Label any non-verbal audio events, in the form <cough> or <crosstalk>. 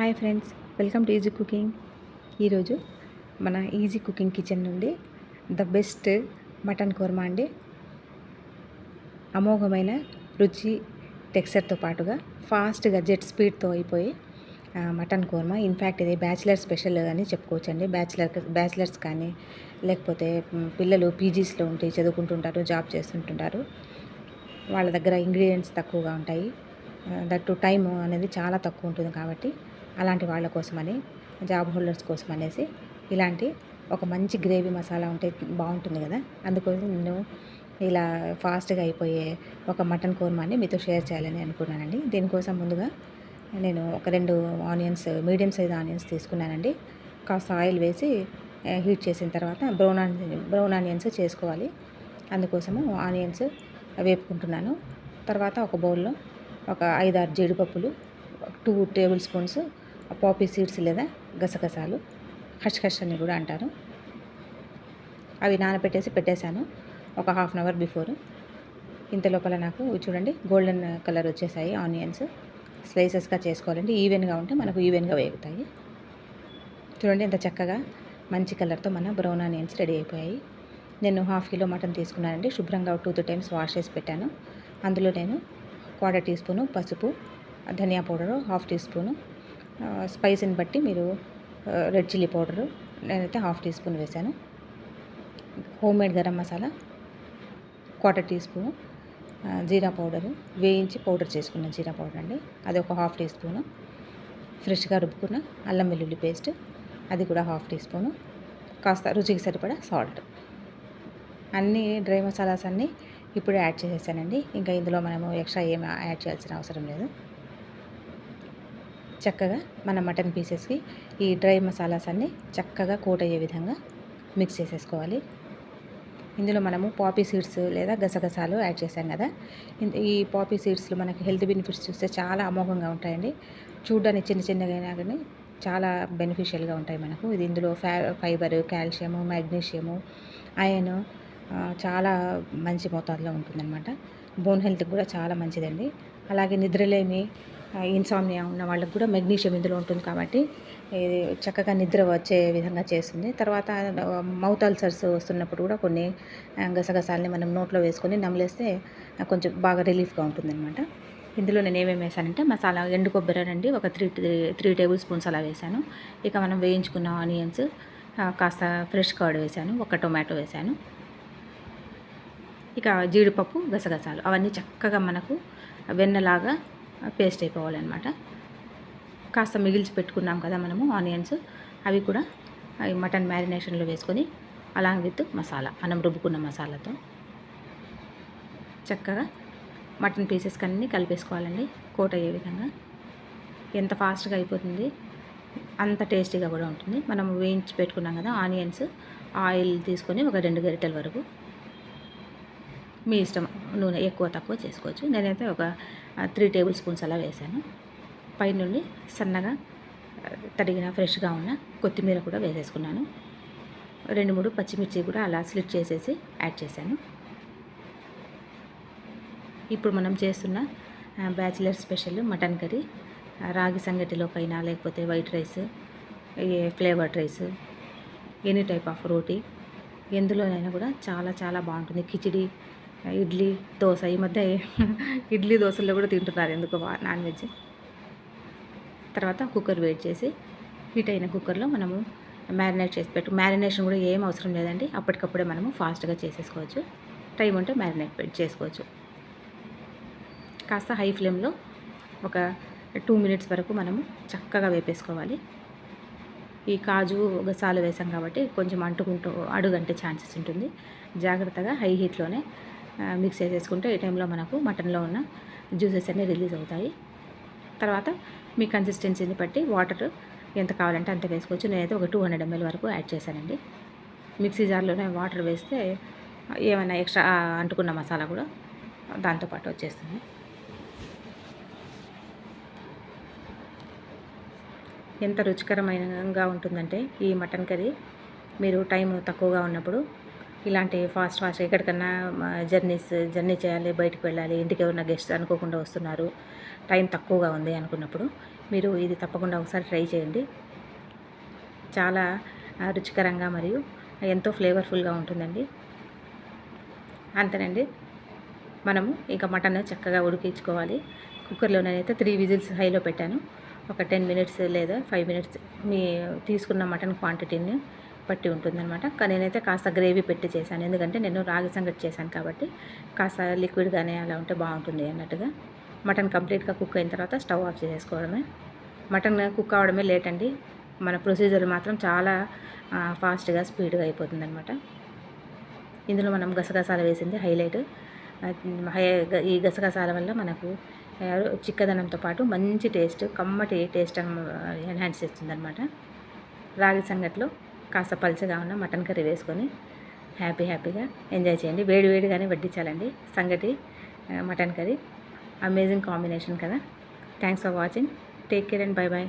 Hi friends welcome to easy cooking. ఈరోజు మన easy cooking kitchen నుండి ద బెస్ట్ మటన్ కూర్మా అండి. అమోఘమైన రుచి టెక్స్చర్తో పాటుగా ఫాస్ట్గా జెట్ స్పీడ్తో అయిపోయి మటన్ కూర్మా. ఇన్ఫ్యాక్ట్ ఇది బ్యాచిలర్ స్పెషల్ అని చెప్పుకోవచ్చండి. బ్యాచిలర్ బ్యాచిలర్స్ కానీ లేకపోతే పిల్లలు పీజీస్లో ఉండి చదువుకుంటుంటారు జాబ్ చేస్తుంటుంటారు. వాళ్ళ దగ్గర ఇంగ్రీడియంట్స్ తక్కువగా ఉంటాయి. దట్టు టైం అనేది చాలా తక్కువ ఉంటుంది కాబట్టి అలాంటి వాళ్ళ కోసమని జాబ్ హోల్డర్స్ కోసం అనేసి ఇలాంటి ఒక మంచి గ్రేవీ మసాలా ఉంటే బాగుంటుంది కదా. అందుకోసం నేను ఇలా ఫాస్ట్గా అయిపోయే ఒక మటన్ కోర్మాని మీతో షేర్ చేయాలని అనుకున్నానండి. దీనికోసం ముందుగా నేను ఒక రెండు ఆనియన్స్ మీడియం సైజ్ ఆనియన్స్ తీసుకున్నానండి. కాస్త ఆయిల్ వేసి హీట్ చేసిన తర్వాత బ్రౌన్ ఆనియన్ బ్రౌన్ ఆనియన్స్ చేసుకోవాలి. అందుకోసము ఆనియన్స్ వేపుకుంటున్నాను. తర్వాత ఒక బౌల్లో ఒక ఐదారు జీడిపప్పులు two table spoons poppy seeds లేదా గసగసాలు ఖష్ అని కూడా అంటారు. అవి నానబెట్టేసి పెట్టేశాను ఒక హాఫ్ అన్ అవర్ బిఫోర్. ఇంత లోపల నాకు ఇవి చూడండి గోల్డెన్ కలర్ వచ్చేసాయి ఆనియన్స్. స్లైసెస్గా చేసుకోవాలంటే ఈవెన్గా ఉంటే మనకు ఈవెన్గా వేగుతాయి. చూడండి ఎంత చక్కగా మంచి కలర్తో మన బ్రౌన్ ఆనియన్స్ రెడీ అయిపోయాయి. నేను హాఫ్ కిలో మటన్ తీసుకున్నానండి. శుభ్రంగా టూ త్రీ టైమ్స్ వాష్ చేసి పెట్టాను. అందులో నేను క్వార్టర్ టీ స్పూను పసుపు ధనియా పౌడరు హాఫ్ టీ స్పూను స్పైసీని బట్టి మీరు రెడ్ చిల్లీ పౌడరు నేనైతే హాఫ్ టీ స్పూన్ వేశాను. Home made garam masala quarter teaspoon జీరా పౌడరు వేయించి పౌడర్ చేసుకున్న జీరా పౌడర్ అండి. అది ఒక హాఫ్ టీ స్పూను. ఫ్రెష్గా రుబ్బుకున్న అల్లం వెల్లుల్లి పేస్ట్ అది కూడా హాఫ్ టీ స్పూను. కాస్త రుచికి సరిపడా సాల్ట్. అన్ని డ్రై మసాలాస్ అన్నీ ఇప్పుడే యాడ్ చేసేసానండి. ఇంకా ఇందులో మనము ఎక్స్ట్రా ఏమి యాడ్ చేయాల్సిన అవసరం లేదు. చక్కగా మన మటన్ పీసెస్కి ఈ డ్రై మసాలాస్ అన్నీ చక్కగా కోట్ అయ్యే విధంగా మిక్స్ చేసేసుకోవాలి. ఇందులో మనము పాపీ సీడ్స్ లేదా గసగసాలు యాడ్ చేసాం కదా. ఈ పాపీ సీడ్స్లో మనకి హెల్త్ బెనిఫిట్స్ చూస్తే చాలా అమోఘంగా ఉంటాయండి. చూడడానికి చిన్న చిన్నగా అయినా కానీ చాలా బెనిఫిషియల్గా ఉంటాయి మనకు. ఇది ఇందులో ఫ్యా ఫైబర్ కాల్షియము మ్యాగ్నీషియము ఐరన్ చాలా మంచి మోతాదులో ఉంటుందన్నమాట. బోన్ హెల్త్కి కూడా చాలా మంచిదండి. అలాగే నిద్రలేమి ఇన్సామ్నియా ఉన్న వాళ్ళకి కూడా మెగ్నీషియం ఇందులో ఉంటుంది కాబట్టి ఇది చక్కగా నిద్ర వచ్చే విధంగా చేస్తుంది. తర్వాత మౌత్ అల్సర్స్ వస్తున్నప్పుడు కూడా కొన్ని గసగసాలని మనం నోట్లో వేసుకొని నమిలేస్తే కొంచెం బాగా రిలీఫ్గా ఉంటుందన్నమాట. ఇందులో నేను ఏమేమి వేసానంటే మసాలా ఎండు కొబ్బరి అండి ఒక త్రీ త్రీ టేబుల్ స్పూన్స్ అలా వేసాను ఇక మనం వేయించుకున్న ఆనియన్స్ కాస్త ఫ్రెష్ కర్డ్ వేసాను ఒక టొమాటో వేసాను ఇక జీడిపప్పు గసగసాలు అవన్నీ చక్కగా మనకు వెన్నలాగా పేస్ట్ అయిపోవాలన్నమాట. కాస్త మిగిల్చి పెట్టుకున్నాం కదా మనము ఆనియన్స్. అవి కూడా అవి మటన్ మ్యారినేషన్లో వేసుకొని అలాంగ్ విత్ మసాలా మనం రుబ్బుకున్న మసాలాతో. చక్కగా మటన్ పీసెస్ అన్నీ కలిపేసుకోవాలండి కోట్ అయ్యే విధంగా. ఎంత ఫాస్ట్గా అయిపోతుంది అంత టేస్టీగా కూడా ఉంటుంది. మనం వేయించి పెట్టుకున్నాం కదా ఆనియన్స్ ఆయిల్ తీసుకొని ఒక రెండు గరిటెల వరకు మీ ఇష్టం నూనె ఎక్కువ తక్కువ చేసుకోవచ్చు. నేనైతే ఒక త్రీ టేబుల్ స్పూన్స్ అలా వేసాను పైనుండి సన్నగా తడిగిన ఫ్రెష్గా ఉన్న కొత్తిమీర కూడా వేసేసుకున్నాను. రెండు మూడు పచ్చిమిర్చి కూడా అలా స్లిట్ చేసేసి యాడ్ చేశాను. ఇప్పుడు మనం చేస్తున్న బ్యాచిలర్ స్పెషల్ మటన్ కర్రీ రాగి సంగటిలో పైన లేకపోతే white rice a flavoured rice any type of roti ఎందులోనైనా కూడా చాలా చాలా బాగుంటుంది. కిచిడి ఇడ్లీ దోశ ఈ మధ్య <laughs> ఇడ్లీ దోశల్లో కూడా తింటున్నారు ఎందుకు నాన్ వెజ్. తర్వాత కుక్కర్ వేడి చేసి హీట్ అయిన కుక్కర్లో మనము మ్యారినేట్ చేసి పెట్టు మ్యారినేషన్ కూడా ఏం అవసరం లేదండి. అప్పటికప్పుడే మనము ఫాస్ట్గా చేసేసుకోవచ్చు. టైం ఉంటే మ్యారినేట్ పెట్టి చేసుకోవచ్చు. కాస్త హై ఫ్లేమ్లో ఒక టూ మినిట్స్ వరకు మనము చక్కగా వేపేసుకోవాలి. ఈ కాజు గసాలు వేసాం కాబట్టి కొంచెం అంటుకుంటూ అడుగంటే ఛాన్సెస్ ఉంటుంది. జాగ్రత్తగా హై హీట్లోనే మిక్స్ చేసేసుకుంటే ఈ టైంలో మనకు మటన్లో ఉన్న జ్యూసెస్ అన్నీ రిలీజ్ అవుతాయి. తర్వాత మీ కన్సిస్టెన్సీని బట్టి వాటర్ ఎంత కావాలంటే అంత వేసుకోవచ్చు. నేనైతే ఒక టూ హండ్రెడ్ ఎంఎల్ వరకు యాడ్ చేశానండి. మిక్సీ జార్లోనే వాటర్ వేస్తే ఏమైనా ఎక్స్ట్రా అంటుకున్న మసాలా కూడా దాంతోపాటు వచ్చేస్తుంది. ఎంత రుచికరమైనగా ఉంటుందంటే ఈ మటన్ కర్రీ మీరు టైం తక్కువగా ఉన్నప్పుడు ఇలాంటి ఫాస్ట్ ఫాస్ట్ ఎక్కడికన్నా జర్నీస్ జర్నీ చేయాలి బయటకు వెళ్ళాలి ఇంటికి ఉన్న గెస్ట్ అనుకోకుండా వస్తున్నారు. టైం తక్కువగా ఉంది అనుకున్నప్పుడు మీరు ఇది తప్పకుండా ఒకసారి ట్రై చేయండి. చాలా రుచికరంగా మరియు ఎంతో ఫ్లేవర్ఫుల్గా ఉంటుందండి. అంతేనండి. మనము ఇంకా మటన్ చక్కగా ఉడికించుకోవాలి. కుక్కర్లో నేనైతే త్రీ విజిల్స్ హైలో పెట్టాను. ఒక టెన్ మినిట్స్ లేదా ఫైవ్ మినిట్స్ మీ తీసుకున్న మటన్ క్వాంటిటీని పట్టి ఉంటుందన్నమాట. కానీ నేనైతే కాస్త గ్రేవీ పెట్టి చేశాను. ఎందుకంటే నేను రాగి సంగటి చేశాను కాబట్టి కాస్త లిక్విడ్గానే అలా ఉంటే బాగుంటుంది అన్నట్టుగా. మటన్ కంప్లీట్గా కుక్ అయిన తర్వాత స్టవ్ ఆఫ్ చేసేసుకోవడమే. మటన్ కుక్ అవడమే లేట్ అండి. మన ప్రొసీజర్ మాత్రం చాలా ఫాస్ట్గా స్పీడ్గా అయిపోతుంది అనమాట ఇందులో మనం గసగసాలు వేసింది హైలైట్. ఈ గసగసాల వల్ల మనకు చిక్కదనంతో పాటు మంచి టేస్ట్ కమ్మటి టేస్ట్ ఎన్హాన్స్ చేస్తుంది అనమాట రాగి సంగట్లో కాస్త పలుచగా ఉన్న మటన్ కర్రీ వేసుకొని హ్యాపీ హ్యాపీగా ఎంజాయ్ చేయండి. వేడి వేడిగానే వడ్డించాలండి. సంగటి మటన్ కర్రీ. అమేజింగ్ కాంబినేషన్ కదా. Thanks for watching take care and bye bye